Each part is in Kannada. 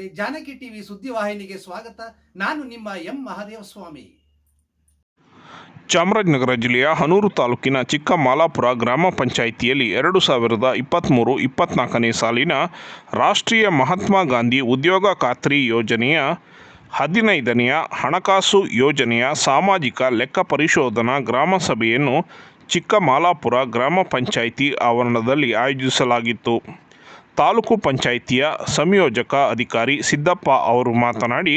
ಜಾನಕಿ ಟಿವಿ ಸುದ್ದಿವಾಹಿನಿಗೆ ಸ್ವಾಗತ. ನಾನು ನಿಮ್ಮ ಎಂ. ಮಹಾದೇವ ಸ್ವಾಮಿ. ಚಾಮರಾಜನಗರ ಜಿಲ್ಲೆಯ ಹನೂರು ತಾಲೂಕಿನ ಚಿಕ್ಕಮಾಲಾಪುರ ಗ್ರಾಮ ಪಂಚಾಯಿತಿಯಲ್ಲಿ ಎರಡು ಸಾವಿರದ ಇಪ್ಪತ್ತ್ಮೂರು ಇಪ್ಪತ್ತ್ನಾಲ್ಕನೇ ಸಾಲಿನ ರಾಷ್ಟ್ರೀಯ ಮಹಾತ್ಮ ಗಾಂಧಿ ಉದ್ಯೋಗ ಖಾತ್ರಿ ಯೋಜನೆಯ ಹದಿನೈದನೆಯ ಹಣಕಾಸು ಯೋಜನೆಯ ಸಾಮಾಜಿಕ ಲೆಕ್ಕ ಪರಿಶೋಧನಾ ಗ್ರಾಮ ಸಭೆಯನ್ನು ಚಿಕ್ಕಮಾಲಾಪುರ ಗ್ರಾಮ ಪಂಚಾಯಿತಿ ಆವರಣದಲ್ಲಿ ಆಯೋಜಿಸಲಾಗಿತ್ತು. ತಾಲೂಕು ಪಂಚಾಯಿತಿಯ ಸಂಯೋಜಕ ಅಧಿಕಾರಿ ಸಿದ್ದಪ್ಪ ಅವರು ಮಾತನಾಡಿ,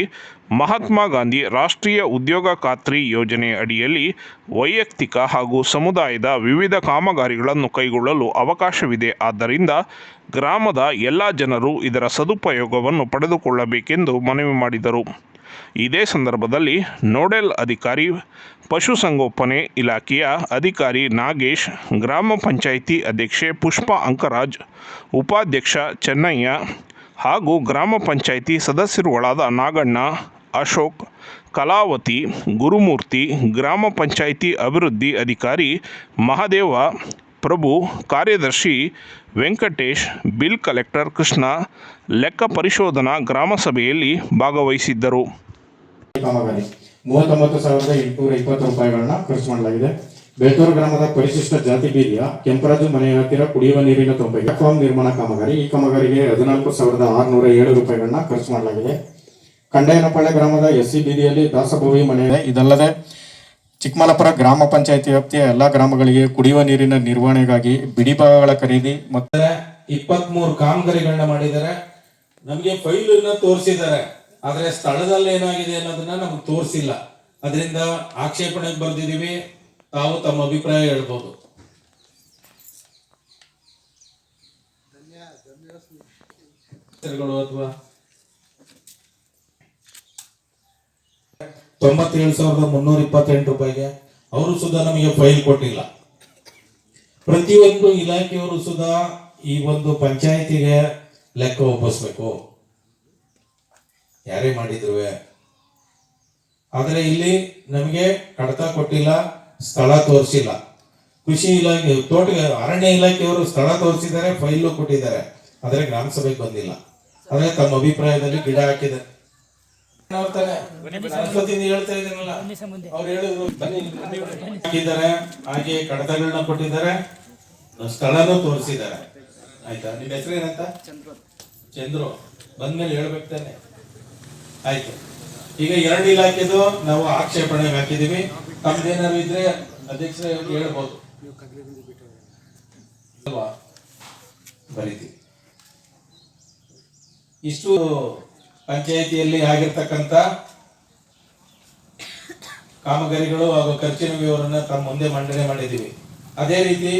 ಮಹಾತ್ಮ ಗಾಂಧಿ ರಾಷ್ಟ್ರೀಯ ಉದ್ಯೋಗ ಖಾತ್ರಿ ಯೋಜನೆ ಅಡಿಯಲ್ಲಿ ವೈಯಕ್ತಿಕ ಹಾಗೂ ಸಮುದಾಯದ ವಿವಿಧ ಕಾಮಗಾರಿಗಳನ್ನು ಕೈಗೊಳ್ಳಲು ಅವಕಾಶವಿದೆ. ಆದ್ದರಿಂದ ಗ್ರಾಮದ ಎಲ್ಲ ಜನರು ಇದರ ಸದುಪಯೋಗವನ್ನು ಪಡೆದುಕೊಳ್ಳಬೇಕೆಂದು ಮನವಿ ಮಾಡಿದರು. ಇದೇ ಸಂದರ್ಭದಲ್ಲಿ ನೋಡೆಲ್ ಅಧಿಕಾರಿ ಪಶುಸಂಗೋಪನೆ ಇಲಾಖೆಯ ಅಧಿಕಾರಿ ನಾಗೇಶ್, ಗ್ರಾಮ ಪಂಚಾಯಿತಿ ಅಧ್ಯಕ್ಷೆ ಪುಷ್ಪ ಅಂಕರಾಜ್, ಉಪಾಧ್ಯಕ್ಷ ಚೆನ್ನಯ್ಯ ಹಾಗೂ ಗ್ರಾಮ ಪಂಚಾಯಿತಿ ಸದಸ್ಯರುಗಳಾದ ನಾಗಣ್ಣ, ಅಶೋಕ್, ಕಲಾವತಿ, ಗುರುಮೂರ್ತಿ, ಗ್ರಾಮ ಪಂಚಾಯಿತಿ ಅಭಿವೃದ್ಧಿ ಅಧಿಕಾರಿ ಮಹಾದೇವ, ಪ್ರಭು, ಕಾರ್ಯದರ್ಶಿ ವೆಂಕಟೇಶ್, ಬಿಲ್ ಕಲೆಕ್ಟರ್ ಕೃಷ್ಣ ಲೆಕ್ಕ ಪರಿಶೋಧನಾ ಗ್ರಾಮ ಸಭೆಯಲ್ಲಿ ಭಾಗವಹಿಸಿದ್ದರು. ಕಾಮಗಾರಿ ಮೂವತ್ತೊಂಬತ್ತು ಸಾವಿರದ ಎಂಟುನೂರ ಇಪ್ಪತ್ತು ರೂಪಾಯಿಗಳನ್ನ ಖರ್ಚು ಮಾಡಲಾಗಿದೆ. ಬೇತೂರು ಗ್ರಾಮದ ಪರಿಶಿಷ್ಟ ಜಾತಿ ಬೀದಿಯ ಕೆಂಪರಾಜು ಮನೆಯ ಹತ್ತಿರ ಕುಡಿಯುವ ನೀರಿನ ತೊಂಬೈಗೆ ಫಾರ್ಮ್ ನಿರ್ಮಾಣ ಕಾಮಗಾರಿ, ಈ ಕಾಮಗಾರಿಗೆ ಹದಿನಾಲ್ಕು ಸಾವಿರದ ಆರುನೂರ ಏಳು ರೂಪಾಯಿಗಳನ್ನ ಖರ್ಚು ಮಾಡಲಾಗಿದೆ. ಕಂಡಯ್ಯನಪಾಳ್ಯ ಗ್ರಾಮದ ಎಸ್ ಸಿ ಬೀದಿಯಲ್ಲಿ ದಾಸಭೋವಿ ಮನೆ ಇದೆ. ಇದಲ್ಲದೆ ಚಿಕ್ಕಮಲಪುರ ಗ್ರಾಮ ಪಂಚಾಯತಿ ವ್ಯಾಪ್ತಿಯ ಎಲ್ಲಾ ಗ್ರಾಮಗಳಿಗೆ ಕುಡಿಯುವ ನೀರಿನ ನಿರ್ವಹಣೆಗಾಗಿ ಬಿಡಿ ಭಾಗಗಳ ಖರೀದಿ ಮತ್ತು ಇಪ್ಪತ್ಮೂರು ಕಾಮಗಾರಿಗಳನ್ನ ಮಾಡಿದ್ದಾರೆ. ನಮಗೆ ಫೈಲ್ ಅನ್ನ ತೋರಿಸಿದ್ದಾರೆ. ಆದ್ರೆ ಸ್ಥಳದಲ್ಲಿ ಏನಾಗಿದೆ ಅನ್ನೋದನ್ನ ನಮ್ಗೆ ತೋರಿಸಿಲ್ಲ. ಅದರಿಂದ ಆಕ್ಷೇಪಣೆಗೆ ಬರ್ದಿದೀವಿ ತಾವು ತಮ್ಮ ಅಭಿಪ್ರಾಯ ಹೇಳ್ಬೋದು. ಅಥವಾ ತೊಂಬತ್ತೇಳು ಸಾವಿರದ ಮುನ್ನೂರ ಇಪ್ಪತ್ತೆಂಟು ರೂಪಾಯಿಗೆ ಅವರು ಸುಧಾ ನಮಗೆ ಫೈಲ್ ಕೊಟ್ಟಿಲ್ಲ. ಪ್ರತಿಯೊಂದು ಇಲಾಖೆಯವರು ಸುದ ಈ ಒಂದು ಪಂಚಾಯತಿಗೆ ಲೆಕ್ಕ ಒಪ್ಪಿಸ್ಬೇಕು. ಯಾರೇ ಮಾಡಿದ್ರು ಆದ್ರೆ ಇಲ್ಲಿ ನಮಗೆ ಕಡತ ಕೊಟ್ಟಿಲ್ಲ ಸ್ಥಳ ತೋರಿಸಿಲ್ಲ. ಕೃಷಿ ಇಲಾಖೆ ತೋಟ ಅರಣ್ಯ ಇಲಾಖೆಯವರು ಸ್ಥಳ ತೋರಿಸಿದ್ದಾರೆ ಫೈಲು ಕೊಟ್ಟಿದ್ದಾರೆ. ಆದರೆ ಗ್ರಾಮ ಸಭೆಗೆ ಬಂದಿಲ್ಲ. ಆದರೆ ತಮ್ಮ ಅಭಿಪ್ರಾಯದಲ್ಲಿ ಗಿಡ ಹಾಕಿದೆ. ಹಾಕಿದ್ದಾರೆ. ಹಾಗೆ ಕಡತಗಳನ್ನ ಕೊಟ್ಟಿದ್ದಾರೆ. ಸ್ಥಳನೂ ತೋರಿಸಿದ್ದಾರೆ. ಆಯ್ತಾ? ನಿಮ್ಮ ಹೆಸರು ಏನಂತ ಚಂದ್ರು. ಬಂದ್ಮೇಲೆ ಹೇಳ್ಬೇಕು ತಾನೆ. ಆಯ್ತು. ಈಗ ಎರಡು ಇಲಾಖೆದು ನಾವು ಆಕ್ಷೇಪಣೆ ಹಾಕಿದೀವಿ ತಮ್ದೇನಾದ್ರು ಇದ್ರೆ ಅಧ್ಯಕ್ಷರೇ ಹೇಳ್ಬೋದು. ಬರೀತಿ ಇಷ್ಟು ಪಂಚಾಯಿತಿಯಲ್ಲಿ ಆಗಿರ್ತಕ್ಕಂಥ ಕಾಮಗಾರಿಗಳು ಹಾಗೂ ಖರ್ಚಿನ ವಿವರನ್ನ ತಮ್ಮ ಮುಂದೆ ಮಂಡನೆ ಮಾಡಿದ್ದೀವಿ. ಅದೇ ರೀತಿ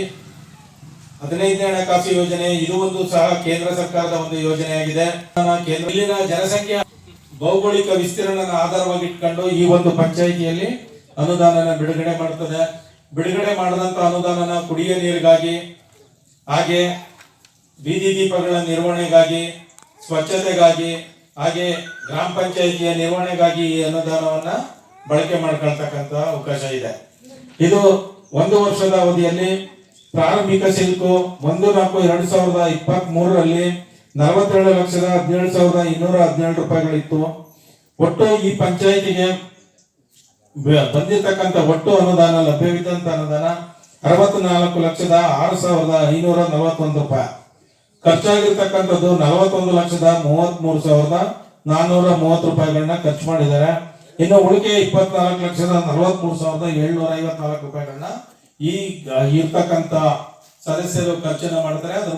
ಹದಿನೈದನೇ ಹಣಕಾಸು ಯೋಜನೆ, ಇದು ಒಂದು ಸಹ ಕೇಂದ್ರ ಸರ್ಕಾರದ ಒಂದು ಯೋಜನೆಯಾಗಿದೆ. ಕೇಂದ್ರ ಇಲ್ಲಿನ ಜನಸಂಖ್ಯೆ ಭೌಗೋಳಿಕ ವಿಸ್ತೀರ್ಣ ಆಧಾರವಾಗಿ ಇಟ್ಕೊಂಡು ಈ ಒಂದು ಪಂಚಾಯಿತಿಯಲ್ಲಿ ಅನುದಾನನ ಬಿಡುಗಡೆ ಮಾಡ್ತದೆ. ಬಿಡುಗಡೆ ಮಾಡಿದಂತ ಅನುದಾನನ ಕುಡಿಯ ನೀರಿಗಾಗಿ, ಹಾಗೆ ಬೀದಿ ದೀಪಗಳ ನಿರ್ವಹಣೆಗಾಗಿ, ಸ್ವಚ್ಛತೆಗಾಗಿ, ಹಾಗೆ ಗ್ರಾಮ ಪಂಚಾಯಿತಿಯ ನಿರ್ವಹಣೆಗಾಗಿ ಈ ಅನುದಾನವನ್ನ ಬಳಕೆ ಮಾಡ್ಕೊಳ್ತಕ್ಕಂತ ಅವಕಾಶ ಇದೆ. ಇದು ಒಂದು ವರ್ಷದ ಅವಧಿಯಲ್ಲಿ ಪ್ರಾರಂಭಿಕ ಸಿಲ್ಕು ಒಂದು ನಾಲ್ಕು ಎರಡು ಸಾವಿರದ ಇಪ್ಪತ್ತ್ ಮೂರರಲ್ಲಿ ನಲವತ್ತೆರಡು ಲಕ್ಷದ ಹದಿನೇಳು ಸಾವಿರದ ಇನ್ನೂರ ಹದಿನೇಳು ರೂಪಾಯಿಗಳಿತ್ತು. ಒಟ್ಟು ಈ ಪಂಚಾಯಿತಿಗೆ ಬಂದಿರತಕ್ಕಂಥ ಒಟ್ಟು ಅನುದಾನ, ಲಭ್ಯವಿದ್ದಂತ ಅನುದಾನ ಅರವತ್ನಾಲ್ಕು ಲಕ್ಷದ ಆರು ಸಾವಿರದ ಐನೂರ ನಲವತ್ತೊಂದು ರೂಪಾಯಿ. ಖರ್ಚಾಗಿರ್ತಕ್ಕಂಥದ್ದು ನಲವತ್ತೊಂದು ಲಕ್ಷದ ಮೂವತ್ತ್ ಮೂರು ಸಾವಿರದ ನಾನ್ನೂರ ಮೂವತ್ತು ರೂಪಾಯಿಗಳನ್ನ ಖರ್ಚು ಮಾಡಿದ್ದಾರೆ. ಇನ್ನು ಉಳಿಕೆ ಇಪ್ಪತ್ನಾಲ್ಕು ಲಕ್ಷದ ನಲವತ್ತ್ ಮೂರು ಸಾವಿರದ ಏಳ್ನೂರ ಐವತ್ನಾಲ್ಕು ರೂಪಾಯಿಗಳನ್ನ ಈ ಇರ್ತಕ್ಕಂತ ಸದಸ್ಯರು ಖರ್ಚನ್ನು ಮಾಡ್ತಾರೆ ಅದ್ರ